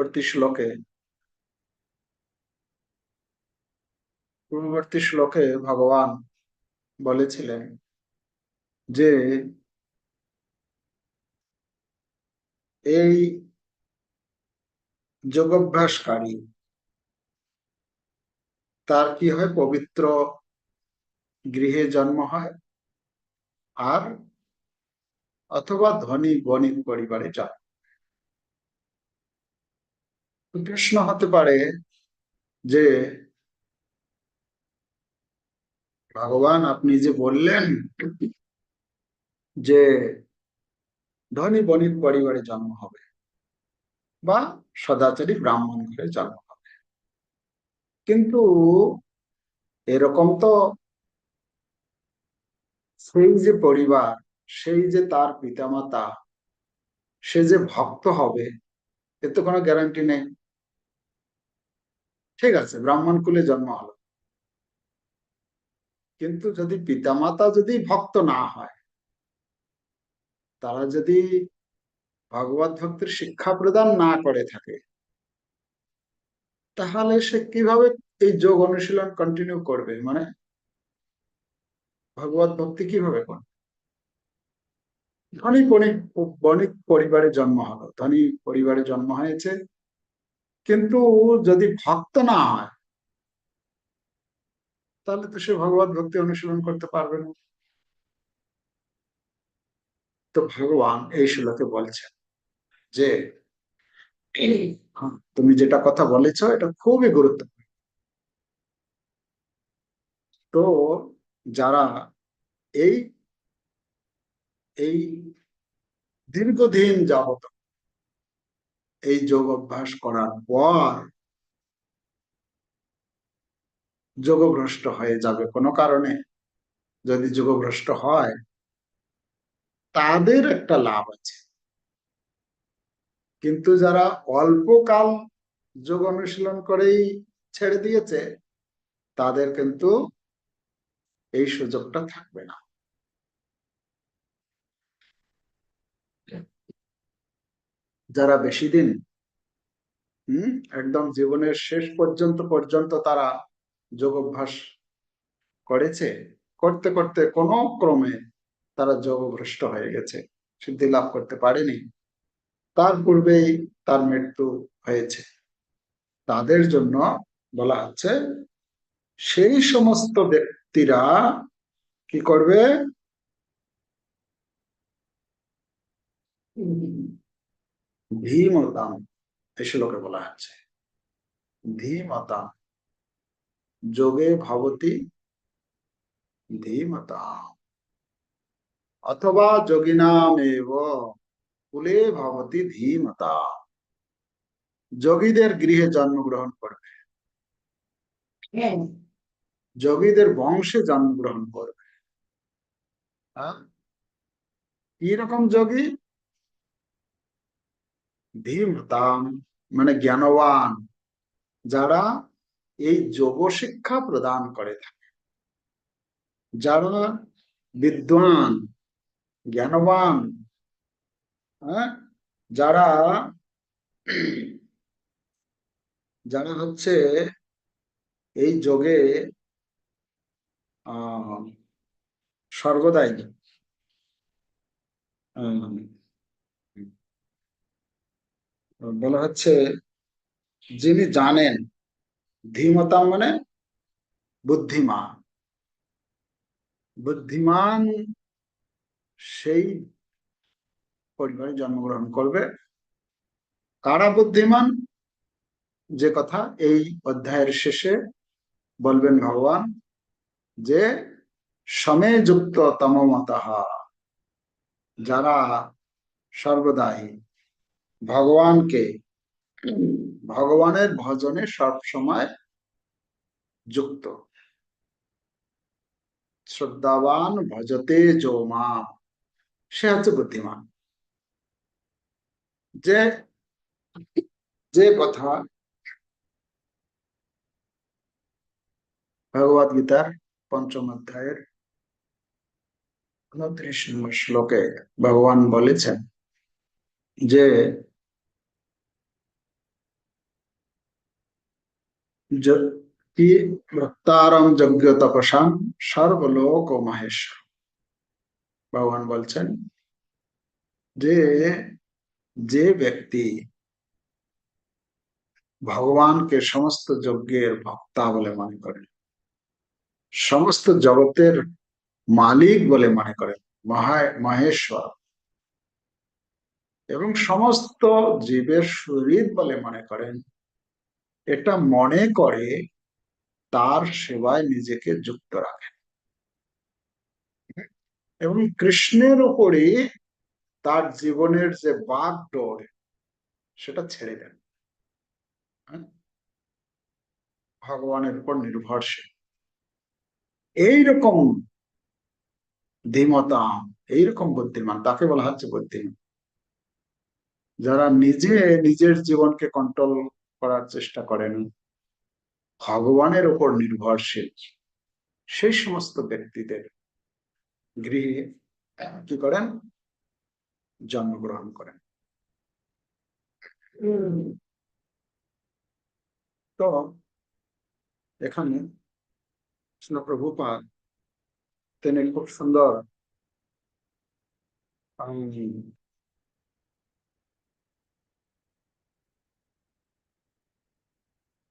পূর্ববর্তী শ্লোকে পূর্ববর্তী শ্লোকে ভগবান বলেছিলেন যে, এই যোগাভ্যাসকারী তার কি হয়? পবিত্র গৃহে জন্ম হয় আর অথবা ধনী বণিক পরিবারে জন্ম প্রশ্ন হতে পারে যে ভগবান, আপনি যে বললেন যে ধনী বণিক পরিবারে জন্ম হবে বা সদাচারী ব্রাহ্মণ ঘরে জন্ম হবে। কিন্তু এরকম তো সেই যে পরিবার, সেই যে তার পিতামাতা, সে যে ভক্ত হবে, এর তো কোনো গ্যারান্টি নেই। ঠিক আছে, ব্রাহ্মণ কুলে জন্ম হলো। কিন্তু যদি পিতামাতা যদি ভক্ত না হয়, তারা যদি ভগবত ভক্তির শিক্ষা প্রদান না করে থাকে, তাহলে সে কীভাবে এই যোগ অনুশীলন কন্টিনিউ করবে? মানে ভগবত ভক্তি কীভাবে করবে? ধনী বণিক বণিক পরিবারে জন্ম হলো। ধনী পরিবারে জন্ম হয়েছে কিন্তু যদি ভক্ত না হয়, তাহলে তো সে ভগবত ভক্তি অনুশীলন করতে পারবে না। তো ভগবান এই শ্লোকে বলছেন যে তুমি যেটা কথা বলেছ, এটা খুবই গুরুত্বপূর্ণ। তো যারা এই এই দীর্ঘদিন যাবত এই যোগ অভ্যাস করার পর যোগভ্রষ্ট হয়ে যাবে কোনো কারণে। যদি যোগভ্রষ্ট হয়, তাদের একটা লাভ আছে। কিন্তু যারা অল্পকাল যোগ অনুশীলন করেই ছেড়ে দিয়েছে, তাদের কিন্তু এই সুযোগটা থাকবে না। যারা বেশি দিন, হম, একদম জীবনের শেষ পর্যন্ত পর্যন্ত তারা যোগ অভ্যাস করেছে, করতে করতে কোনো ক্রমে তারা যোগভ্রষ্ট হয়ে গেছে, সিদ্ধি লাভ করতে পারেনি। তার পূর্বেই তার মৃত্যু হয়েছে। তাদের জন্য বলা হচ্ছে সেই সমস্ত ব্যক্তিরা কি করবে? ধীমতাম এই শ্লোকে বলা হচ্ছে। ধীমতাম যোগে ভবতী ধীমতা অথবা যোগিনামেব কুলে ভবতী ধীমতা যোগীদের গৃহে জন্মগ্রহণ করবে। যোগীদের বংশে জন্মগ্রহণ করবে। কি রকম যোগী? ধীমতাম মানে জ্ঞানবান, যারা এই যোগ শিক্ষা প্রদান করে থাকে। যারা বিদ্বান, জ্ঞানবান হ্যাঁ? যারা যারা হচ্ছে এই যোগে, আহ সর্বদাই বলা হচ্ছে, যিনি জানেন ধীমতা মানে বুদ্ধিমান। বুদ্ধিমান সেই পরিবারে জন্মগ্রহণ করবে। কারা বুদ্ধিমান? যে কথা এই অধ্যায়ের শেষে বলবেন ভগবান, যে সমে যুক্ত তমমতাহা যারা সর্বদাই ভগবানকে। ভগবানের ভজনে সব সময় যুক্ত। শ্রদ্ধাবান ভজতে মা সে হচ্ছে বুদ্ধিমান। যে যে কথা ভগবত গীতার পঞ্চম অধ্যায়ের উনত্রিশ নম্বর শ্লোকে ভগবান বলেছেন যে কি ভক্তারম যজ্ঞ তপসাম সর্বলোক ও মহেশ্বর ভগবান বলছেন যে যে ব্যক্তি ভগবানকে সমস্ত যজ্ঞের ভক্তা বলে মনে করেন সমস্ত জগতের মালিক বলে মনে করেন মহা মহেশ্বর এবং সমস্ত জীবের শরীর বলে মনে করেন এটা মনে করে তার সেবায় নিজেকে যুক্ত রাখেন এবং কৃষ্ণের উপরে তার জীবনের যে বাঘ সেটা ছেড়ে দেন। হ্যাঁ? ভগবানের উপর নির্ভরশীল। এইরকম ধীমতা এইরকম বুদ্ধিমান, তাকে বলা হচ্ছে বুদ্ধিমান। যারা নিজে নিজের জীবনকে কন্ট্রোল করার চেষ্টা করেন। ভগবানের উপর নির্ভরশীল। সেই সমস্ত ব্যক্তিদের গৃহে কি করেন? জন্মগ্রহণ করেন। তো এখানে কৃষ্ণ প্রভুপাদ তিনি খুব সুন্দর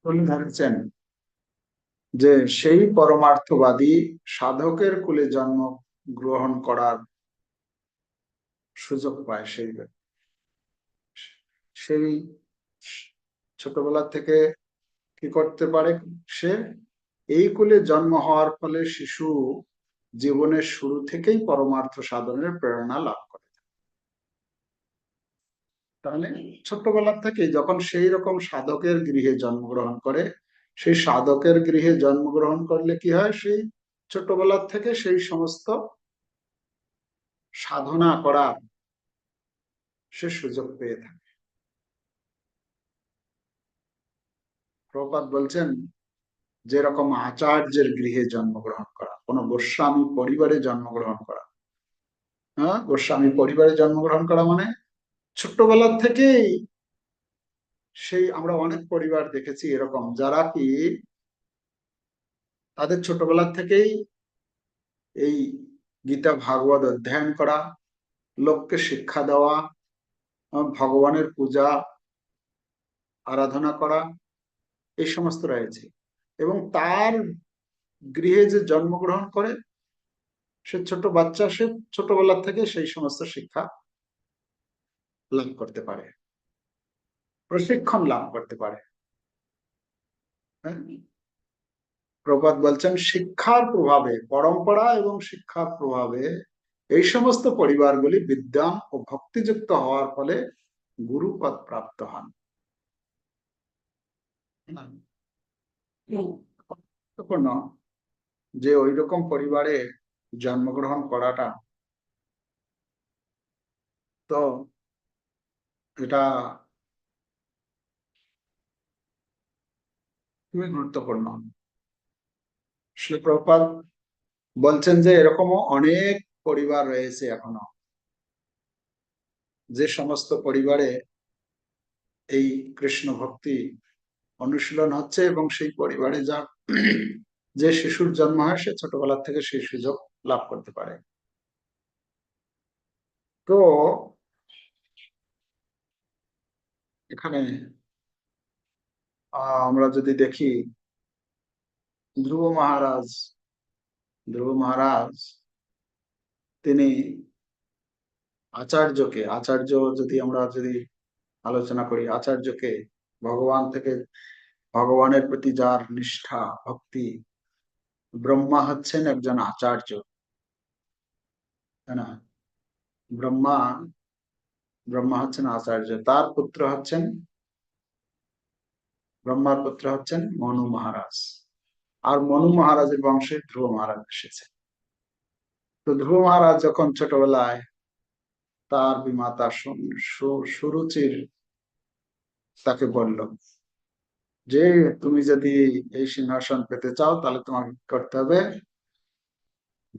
তুলে ধরেছেন যে সেই পরমার্থবাদী সাধকের কুলে জন্ম গ্রহণ করার সুযোগ পায় সেই। সেই ছোটবেলা থেকে কি করতে পারে সে এই কুলে জন্ম হওয়ার ফলে শিশু জীবনের শুরু থেকেই পরমার্থ সাধনের প্রেরণা লাভ তাহলে ছোট্টবেলা থেকে যখন সেই রকম সাধকের গৃহে জন্মগ্রহণ করে, সেই সাধকের গৃহে জন্মগ্রহণ করলে কি হয়? সেই ছোটবেলা থেকে সেই সমস্ত সাধনা করার সে সুযোগ পেয়ে থাকে। প্রপাত বলছেন, যেরকম আচার্যের গৃহে জন্মগ্রহণ করা, কোন গোস্বামী পরিবারে জন্মগ্রহণ করা। হ্যাঁ গোস্বামী পরিবারে জন্মগ্রহণ করা মানে ছোট্টবেলা থেকেই সেই আমরা অনেক পরিবার দেখেছি এরকম, যারা কি তাদের ছোটবেলার থেকেই এই গীতা ভাগবত অধ্যয়ন করা, লোককে শিক্ষা দেওয়া ভগবানের পূজা, আরাধনা করা, এই সমস্ত রয়েছে। এবং তার গৃহে যে জন্মগ্রহণ করে, সে ছোট বাচ্চা, সে ছোটবেলা থেকে সেই সমস্ত শিক্ষা লাভ করতে পারে। প্রশিক্ষণ লাভ করতে পারে। হ্যাঁ? প্রবাদ বলছেন, শিক্ষার প্রভাবে, পরম্পরা এবং শিক্ষার প্রভাবে এই সমস্ত পরিবারগুলি বিদ্যান ও ভক্তিযুক্ত হওয়ার ফলে গুরুপদ প্রাপ্ত হন। যে ওই রকম পরিবারে জন্মগ্রহণ করাটা, তো এটা খুবই গুরুত্বপূর্ণ। শ্রী প্রপাত বলছেন যে এরকমও অনেক পরিবার রয়েছে এখনও। যে সমস্ত পরিবারে এই কৃষ্ণ ভক্তি অনুশীলন হচ্ছে এবং সেই পরিবারে যা যে শিশুর জন্ম হয়, সে ছোটবেলা থেকে সেই সুযোগ লাভ করতে পারে। তো এখানে আহ, আমরা যদি দেখি ধ্রুব মহারাজ ধ্রুব মহারাজ তিনি আচার্যকে আচার্য যদি আমরা যদি আলোচনা করি আচার্যকে ভগবান থেকে ভগবানের প্রতি যার নিষ্ঠা ভক্তি ব্রহ্মা হচ্ছেন একজন আচার্য। তাই না? ব্রহ্মা ব্রহ্মা হচ্ছেন আচার্য, তার পুত্র হচ্ছেন, ব্রহ্মার পুত্র হচ্ছেন মনু মহারাজ। আর মনু মহারাজের বংশে ধ্রুব মহারাজ এসেছে। তো ধ্রুব মহারাজ যখন ছোটবেলায় তার বিমাতা সুরুচির তাকে বলল, যে তুমি যদি এই সিংহাসন পেতে চাও, তাহলে তোমাকে করতে হবে?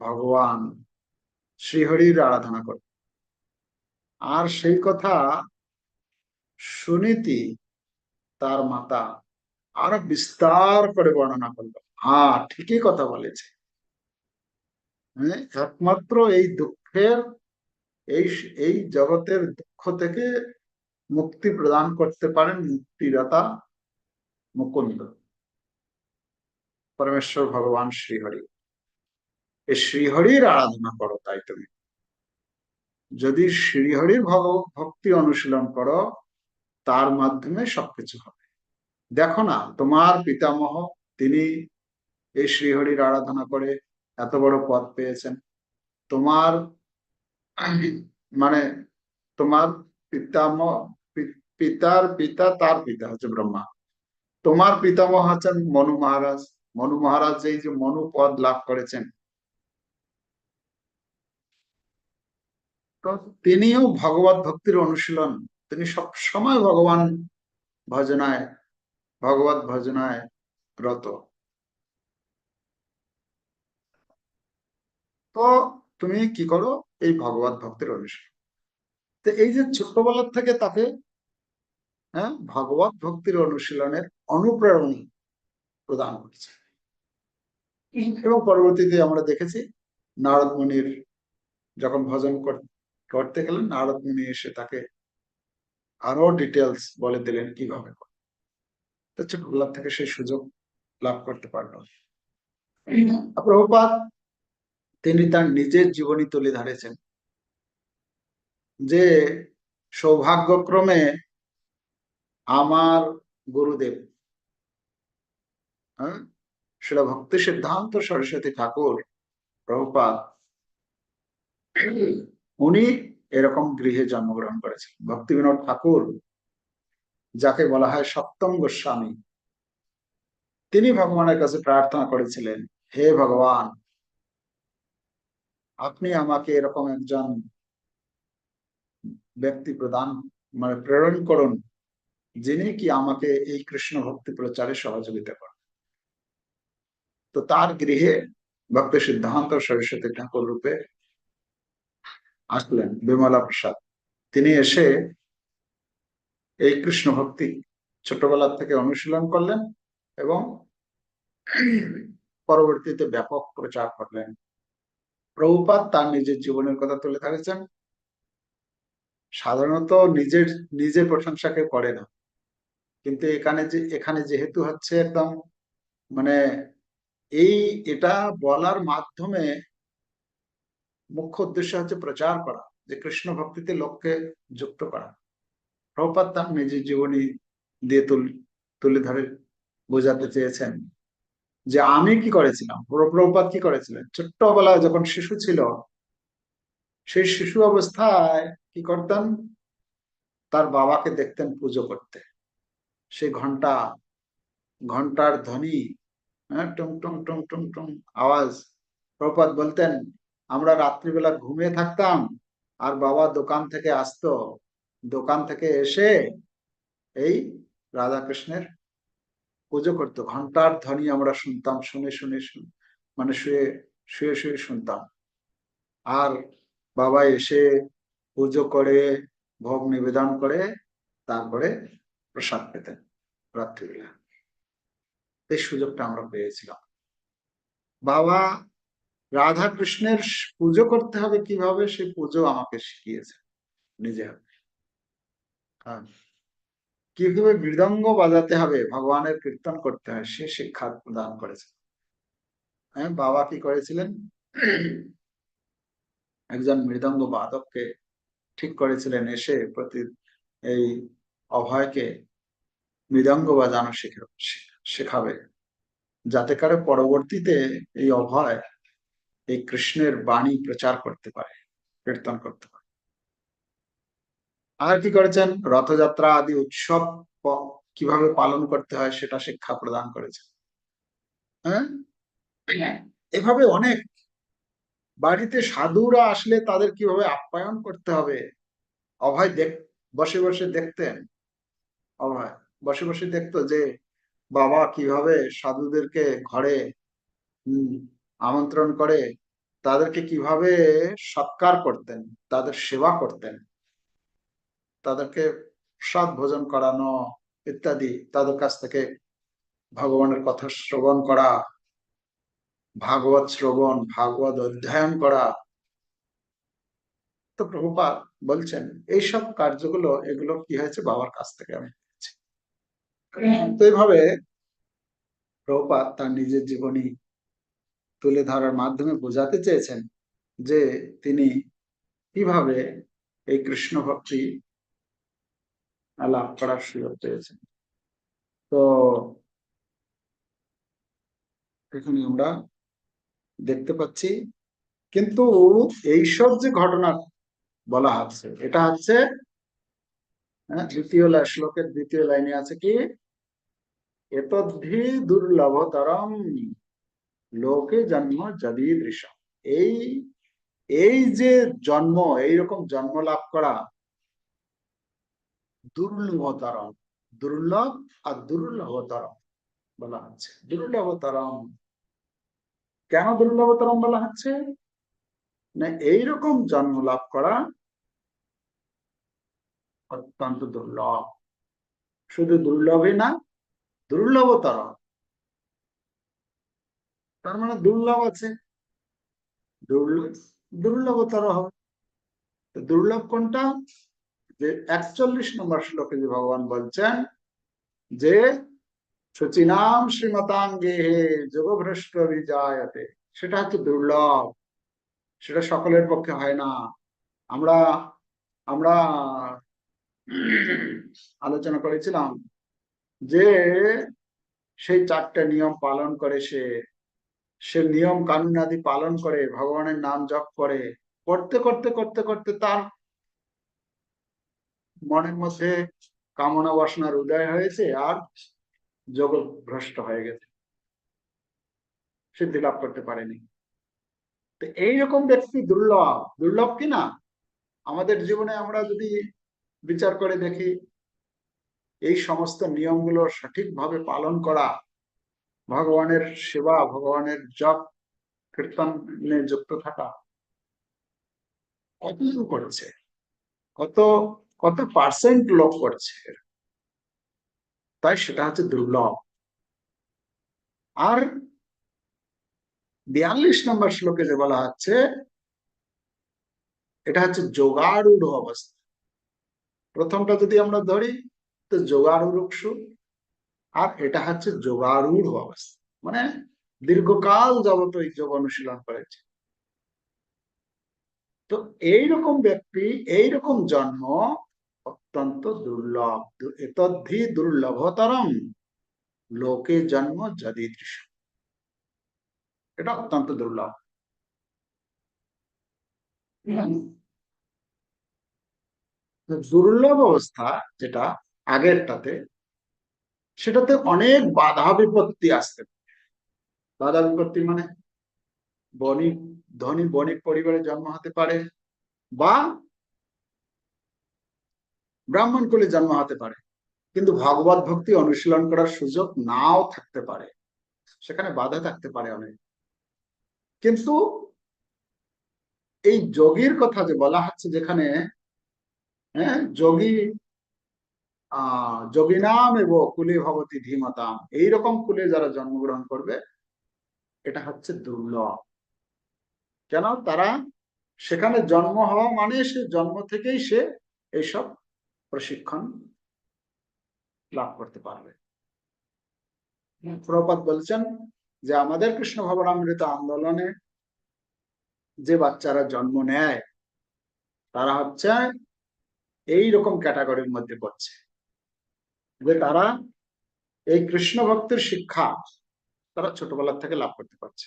ভগবান শ্রীহরির আরাধনা করতে আর সেই কথা সুনীতি তার মাতা আরও বিস্তার করে বর্ণনা করল। হ্যাঁ ঠিকই কথা বলেছে। হ্যাঁ একমাত্র এই দুঃখের, এই এই জগতের দুঃখ থেকে মুক্তি প্রদান করতে পারেন মুক্তিদাতা মুকুন্দ। পরমেশ্বর ভগবান শ্রীহরি। এই শ্রীহরির আরাধনা করো তাই তুমি। যদি শ্রীহরির ভক্তি অনুশীলন করো, তার মাধ্যমে সবকিছু হবে। দেখো না, তোমার পিতামহ, তিনি এই শ্রীহরির আরাধনা করে এত বড় পদ পেয়েছেন। তোমার মানে তোমার পিতামহ পিতার পিতা, তার পিতা হচ্ছে ব্রহ্মা। তোমার পিতামহ হচ্ছেন মনু মহারাজ। মনু মহারাজ এই যে মনু পদ লাভ করেছেন তো তিনিও ভগবত ভক্তির অনুশীলন। তিনি সব সময় ভগবান ভজনায়, ভগবত ভজনায় রত তো তুমি কি করো? এই ভগবত ভক্তির অনুশীলন। তো এই যে ছোট্টবেলার থেকে তাকে হ্যাঁ ভগবত ভক্তির অনুশীলনের অনুপ্রেরণী প্রদান করেছে। এবং পরবর্তীতে আমরা দেখেছি, নারদ মুনির যখন ভজন করতে গেলেন নারদ মুনি এসে তাকে আরও ডিটেলস বলে দিলেন কীভাবে ছোটবেলার থেকে সেই সুযোগ লাভ করতে পারল। প্রভুপাত তিনি তার নিজের জীবনী তুলে ধরেছেন। যে সৌভাগ্যক্রমে আমার গুরুদেব হ্যাঁ? সেটা ভক্তি সিদ্ধান্ত সরস্বতী ঠাকুর প্রভুপাত উনি এরকম গৃহে জন্মগ্রহণ করেছেন। ভক্তি বিনোদ ঠাকুর, যাকে বলা হয় সপ্তম গোস্বামী, তিনি ভগবানের কাছে প্রার্থনা করেছিলেন, হে ভগবান, আপনি আমাকে এরকম একজন ব্যক্তি প্রদান মানে প্রেরণ করুন, যিনি কি আমাকে এই কৃষ্ণ ভক্তি প্রচারে সহযোগিতা করেন। তো তার গৃহে ভক্ত সিদ্ধান্ত সরস্বতী ঠাকুর রূপে আসলেন বিমলা প্রসাদ। তিনি এসে এই কৃষ্ণ ভক্তি ছোটবেলা থেকে অনুশীলন করলেন এবং পরবর্তীতে ব্যাপক প্রচার করলেন। প্রভুপাত তার নিজের জীবনের কথা তুলে ধরেছেন। সাধারণত নিজের নিজের প্রশংসাকে করে না। কিন্তু এখানে যে, এখানে যেহেতু হচ্ছে একদম মানে এই, এটা বলার মাধ্যমে মুখ্য উদ্দেশ্য হচ্ছে প্রচার করা, যে কৃষ্ণ ভক্তিতে লোককে যুক্ত করা। প্রপাত তার নিজের জীবনী দিয়ে তুলে ধরে বোঝাতে চেয়েছেন যে আমি কি করেছিলাম প্রপাত কি করেছিলেন? ছোট্টবেলায় যখন শিশু ছিল, সেই শিশু অবস্থায় কি করতেন? তার বাবাকে দেখতেন পুজো করতে। সেই ঘণ্টা, ঘণ্টার ধ্বনি হ্যাঁ টুং টুং টুং টুং টুং, আওয়াজ প্রপাত বলতেন আমরা রাত্রিবেলা ঘুমিয়ে থাকতাম আর বাবা দোকান থেকে আসতো। দোকান থেকে এসে এই রাধা কৃষ্ণের পুজো করতো। ঘণ্টার ধ্বনি আমরা শুনতাম শুনে শুনে মানে শুয়ে শুয়ে শুয়ে শুনতাম। আর বাবা এসে পুজো করে, ভোগ নিবেদন করে, তারপরে প্রসাদ পেতেন রাত্রিবেলা। এই সুযোগটা আমরা পেয়েছিলাম। বাবা রাধা কৃষ্ণের পুজো করতে হবে কীভাবে? সে পুজো আমাকে শিখিয়েছে নিজে হ্যাঁ। কীভাবে মৃদঙ্গ বাজাতে হবে? ভগবানের কীর্তন করতে হয়। সে শিক্ষা প্রদান করেছে। হ্যাঁ বাবা কি করেছিলেন? একজন মৃদঙ্গ বাদককে ঠিক করেছিলেন। এসে প্রতি এই অভয়কে মৃদঙ্গ বাজানো শেখাবে। যাতে করে পরবর্তীতে এই অভয় এই কৃষ্ণের বাণী প্রচার করতে পারে কীর্তন করতে পারে। আর কি করেছেন? রথযাত্রা আদি উৎসব কীভাবে পালন করতে হয় সেটা শিক্ষা প্রদান করেছেন। হ্যাঁ? এভাবে অনেক। বাড়িতে সাধুরা আসলে তাদের কীভাবে আপ্যায়ন করতে হবে? অভয় দেখ বসে বসে দেখতেন। অভয় বসে বসে দেখতো যে বাবা কীভাবে সাধুদেরকে ঘরে আমন্ত্রণ করে তাদেরকে কীভাবে সৎকার করতেন, তাদের সেবা করতেন, তাদেরকে প্রসাদ ভোজন করানো ইত্যাদি, তাদের কাছ থেকে ভগবানের কথা শ্রবণ করা, ভাগবত শ্রবণ, ভাগবত অধ্যয়ন করা। তো প্রভুপাত বলছেন, এইসব কার্যগুলো, এগুলো কি হয়েছে? বাবার কাছ থেকে আমি তো এইভাবে প্রভুপাত তার নিজের জীবনী তুলে ধরার মাধ্যমে বোঝাতে চেয়েছেন যে তিনি কীভাবে এই কৃষ্ণ ভক্তি লাভ করার সুযোগ পেয়েছেন। তো এখানে আমরা দেখতে পাচ্ছি কিন্তু এইসব যে ঘটনা বলা হচ্ছে এটা হচ্ছে হ্যাঁ, দ্বিতীয় শ্লোকের দ্বিতীয় লাইনে আছে কি? এতদ্ধি দুর্লভতরম লোকে জন্ম যদীদৃশ এই এই যে জন্ম, এইরকম জন্ম লাভ করা দুর্লভতরম, দুর্লভ আর দুর্লভতরম বলা হচ্ছে। দুর্লভতরম। কেন দুর্লভতরম বলা হচ্ছে? না, এইরকম জন্ম লাভ করা অত্যন্ত দুর্লভ। শুধু দুর্লভই না দুর্লভতর তার মানে দুর্লভ আছে। দুর্লভ দুর্লভতর হবে। দুর্লভ কোনটা? যে একচল্লিশ নম্বর শ্লোকে যে ভগবান বলছেন যে, সচিনাম শ্রীমতাঙ্গে যোগভ্রষ্ট বিজায়তে সেটা হচ্ছে দুর্লভ। সেটা সকলের পক্ষে হয় না। আমরা আমরা আলোচনা করেছিলাম যে, সেই চারটা নিয়ম পালন করে সে সে নিয়ম কানুন আদি পালন করে, ভগবানের নাম জপ করে, করতে করতে করতে করতে তার মনের মধ্যে কামনা বাসনার উদয় হয়েছে আর যোগ ভ্রষ্ট হয়ে গেছে। সিদ্ধি লাভ করতে পারেনি। তো এইরকম ব্যক্তি দুর্লভ দুর্লভ কিনা আমাদের জীবনে আমরা যদি বিচার করে দেখি, এই সমস্ত নিয়মগুলো সঠিকভাবে পালন করা ভগবানের সেবা, ভগবানের জপ, কীর্তনে যুক্ত থাকা। কতজন করছে? কত কত পার্সেন্ট লোক করছে? তাই সেটা হচ্ছে দুর্লভ। আর বিয়াল্লিশ নম্বর শ্লোকে যে বলা হচ্ছে, এটা হচ্ছে যোগারূঢ় অবস্থা। প্রথমটা যদি আমরা ধরি, তো যোগারূঢ় আর এটা হচ্ছে যোগারূঢ় অবস্থা। মানে দীর্ঘকাল যাবত এই যোগ অনুশীলন করেছে। তো এইরকম ব্যক্তি, এইরকম জন্ম অত্যন্ত দুর্লভ। এতদ্ধি দুর্লভতরম লোকে জন্ম যদি দৃশ্য এটা অত্যন্ত দুর্লভ। দুর্লভ অবস্থা যেটা আগেরটাতে সেটাতে অনেক বাধা বিপত্তি আসতে বাধা বিপত্তি মানে বণিক ধনী বণিক পরিবারে জন্ম হতে পারে বা ব্রাহ্মণ কুলে জন্ম হতে পারে, কিন্তু ভগবত ভক্তি অনুশীলন করার সুযোগ নাও থাকতে পারে। সেখানে বাধা থাকতে পারে অনেক। কিন্তু এই যোগীর কথা যে বলা হচ্ছে যেখানে হ্যাঁ যোগী আহ যোগী নাম এবং কুলে ভগবতী ধীমতাম। এইরকম কুলে যারা জন্মগ্রহণ করবে এটা হচ্ছে দুর্লভ। কেন? তারা সেখানে জন্ম হওয়া মানে সে জন্ম থেকেই সে এইসব প্রশিক্ষণ লাভ করতে পারবে। প্রপাত বলছেন যে আমাদের কৃষ্ণ ভবনামৃত আন্দোলনে যে বাচ্চারা জন্ম নেয় তারা হচ্ছে এই রকম ক্যাটাগরির মধ্যে পড়ছে। যে তারা এই কৃষ্ণ ভক্তের শিক্ষা তারা ছোটবেলার থেকে লাভ করতে পারছে।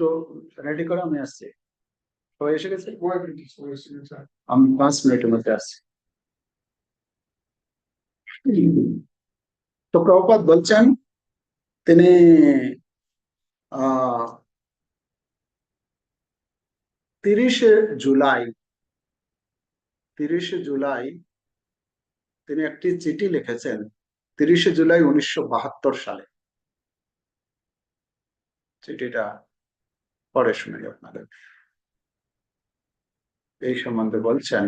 তো রেডি করে আমি আসছি। সবাই এসে গেছে? আমি পাঁচ মিনিটের মধ্যে আসছি। তো প্রভুপাত বলছেন তিনি আহ তিরিশে জুলাই তিরিশে জুলাই তিনি একটি চিঠি লিখেছেন তিরিশে জুলাই উনিশশো বাহাত্তর সালে। চিঠিটা পরে শুনে আপনাদের। এই সম্বন্ধে বলছেন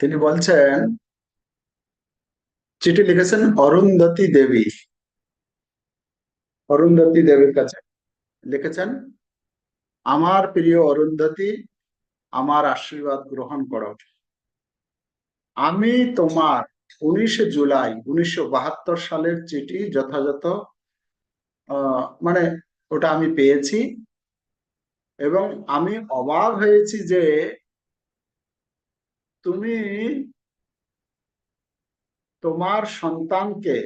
তিনি বলছেন, চিঠি লিখেছেন অরুন্ধতী দেবী। অরুন্ধতী দেবীর কাছে লিখেছেন আমার প্রিয় অরুন্ধতী, আমার আশীর্বাদ গ্রহণ করো। আমি তোমার উনিশে জুলাই, উনিশশো বাহাত্তর সালের চিঠি যথাযথ মানে ওটা আমি পেয়েছি এবং আমি অবাক হয়েছি যে তুমি তোমার সন্তানকে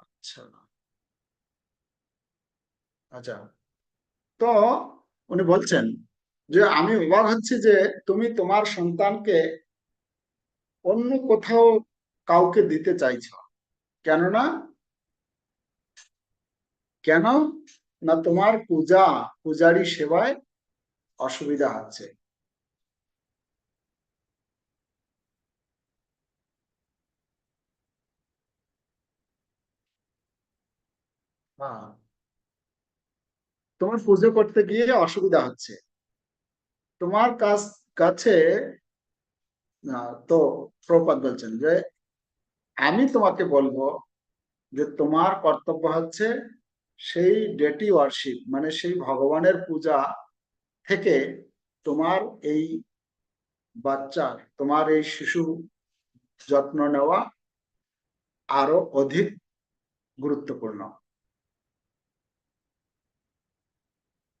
আচ্ছা আচ্ছা। তো উনি বলছেন যে, আমি অবাক হচ্ছি যে, তুমি তোমার সন্তানকে অন্য কোথাও কাউকে দিতে চাইছো। কেননা কেন? না তোমার পূজা, পূজারি সেবায় অসুবিধা হচ্ছে। হ্যাঁ। তোমার পুজো করতে গিয়ে অসুবিধা হচ্ছে। তোমার কাছ, কাছে তো প্রপাত বলছেন যে, আমি তোমাকে বলব যে তোমার কর্তব্য হচ্ছে সেই ডেটি ওয়ার্শিপ মানে সেই ভগবানের পূজা থেকে তোমার এই বাচ্চার, তোমার এই শিশু যত্ন নেওয়া আরও অধিক গুরুত্বপূর্ণ।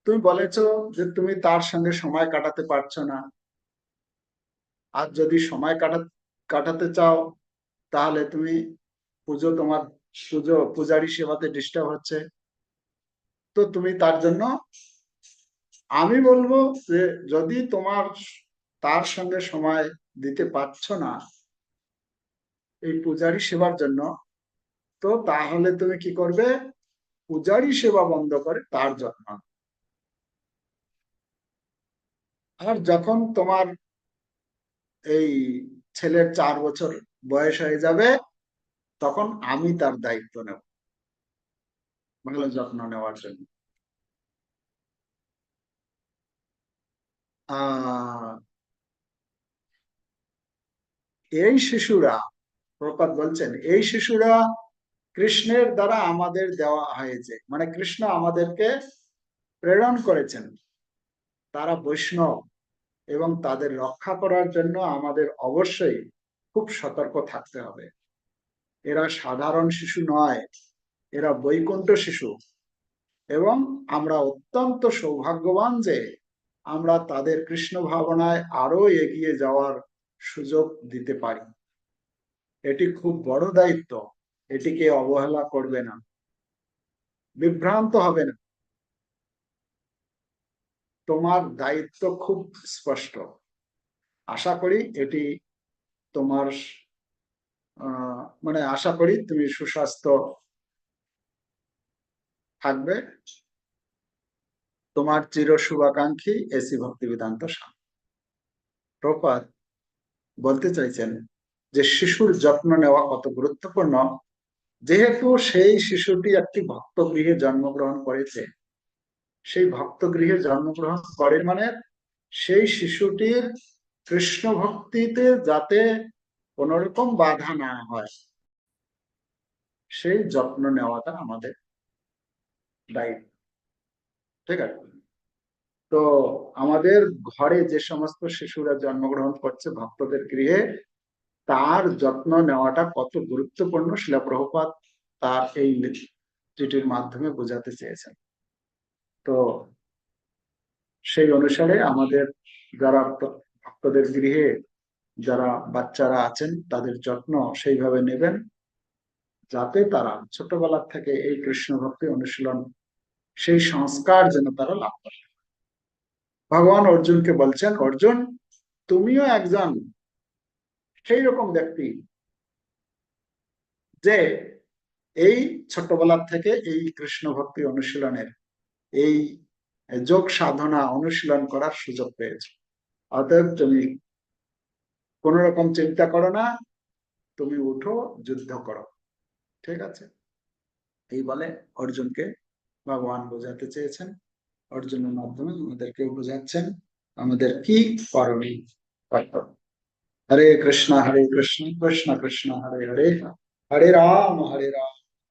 তুমি বলেছ যে তুমি তার সঙ্গে সময় কাটাতে পারছ না। আর যদি সময় কাটা, কাটাতে চাও, তাহলে তুমি পুজো তোমার পুজো, পূজারী সেবাতে ডিস্টার্ব হচ্ছে। তো তুমি তার জন্য, আমি বলব যে যদি তোমার তার সঙ্গে সময় দিতে পারছ না, এই পূজারী সেবার জন্য, তো তাহলে তুমি কি করবে? পূজারী সেবা বন্ধ করে তার যত্ন নাও। আর যখন তোমার এই ছেলের চার বছর বয়স হয়ে যাবে, তখন আমি তার দায়িত্ব নেব। ভালো যত্ন নেওয়ার জন্য। এই শিশুরা প্রপাত বলছেন, এই শিশুরা কৃষ্ণের দ্বারা আমাদের দেওয়া হয়েছে। মানে কৃষ্ণ আমাদেরকে প্রেরণ করেছেন। তারা বৈষ্ণব এবং তাদের রক্ষা করার জন্য আমাদের অবশ্যই খুব সতর্ক থাকতে হবে। এরা সাধারণ শিশু নয়, এরা বৈকুণ্ঠ শিশু এবং আমরা অত্যন্ত সৌভাগ্যবান যে আমরা তাদের কৃষ্ণ ভাবনায় আরও এগিয়ে যাওয়ার সুযোগ দিতে পারি। এটি খুব বড় দায়িত্ব, এটিকে অবহেলা করবে না। বিভ্রান্ত হবে না। তোমার দায়িত্ব খুব স্পষ্ট। আশা করি এটি তোমার মানে আশা করি তুমি সুস্বাস্থ্য থাকবে। তোমার চির শুভাকাঙ্ক্ষী এসি ভক্তি বেদান্ত স্বামী। প্রপাত বলতে চাইছেন যে শিশুর যত্ন নেওয়া কত গুরুত্বপূর্ণ। যেহেতু সেই শিশুটি একটি ভক্ত গৃহে জন্মগ্রহণ করেছে সেই ভক্ত গৃহে জন্মগ্রহণ করে মানে সেই শিশুটির কৃষ্ণ ভক্তিতে যাতে কোনোরকম বাধা না হয়। সেই যত্ন নেওয়াটা আমাদের দায়িত্ব। ঠিক আছে? তো আমাদের ঘরে যে সমস্ত শিশুরা জন্মগ্রহণ করছে ভক্তদের গৃহে, তার যত্ন নেওয়াটা কত গুরুত্বপূর্ণ শিলা প্রভুপাত তার এই চিঠির মাধ্যমে বোঝাতে চেয়েছেন। তো সেই অনুসারে আমাদের যারা ভক্তদের গৃহে যারা বাচ্চারা আছেন, তাদের যত্ন সেইভাবে নেবেন যাতে তারা ছোটবেলা থেকে এই কৃষ্ণ ভক্তি অনুশীলন, সেই সংস্কার যেন তারা লাভ করে। ভগবান অর্জুনকে বলছেন, অর্জুন, তুমিও একজন সেই রকম ব্যক্তি যে এই ছোটবেলার থেকে এই কৃষ্ণ ভক্তি অনুশীলনের এই যোগ সাধনা অনুশীলন করার সুযোগ পেয়েছ। অতএব তুমি কোন রকম চিন্তা করো না, তুমি উঠো, যুদ্ধ করো। ঠিক আছে? এই বলে অর্জুনকে ভগবান বোঝাতে চেয়েছেন। অর্জুনের মাধ্যমে আমাদেরকে বোঝাচ্ছেন আমাদের কি করণীয় হরে কৃষ্ণ হরে কৃষ্ণ কৃষ্ণ কৃষ্ণ, হরে হরে হরে রাম হরে রাম।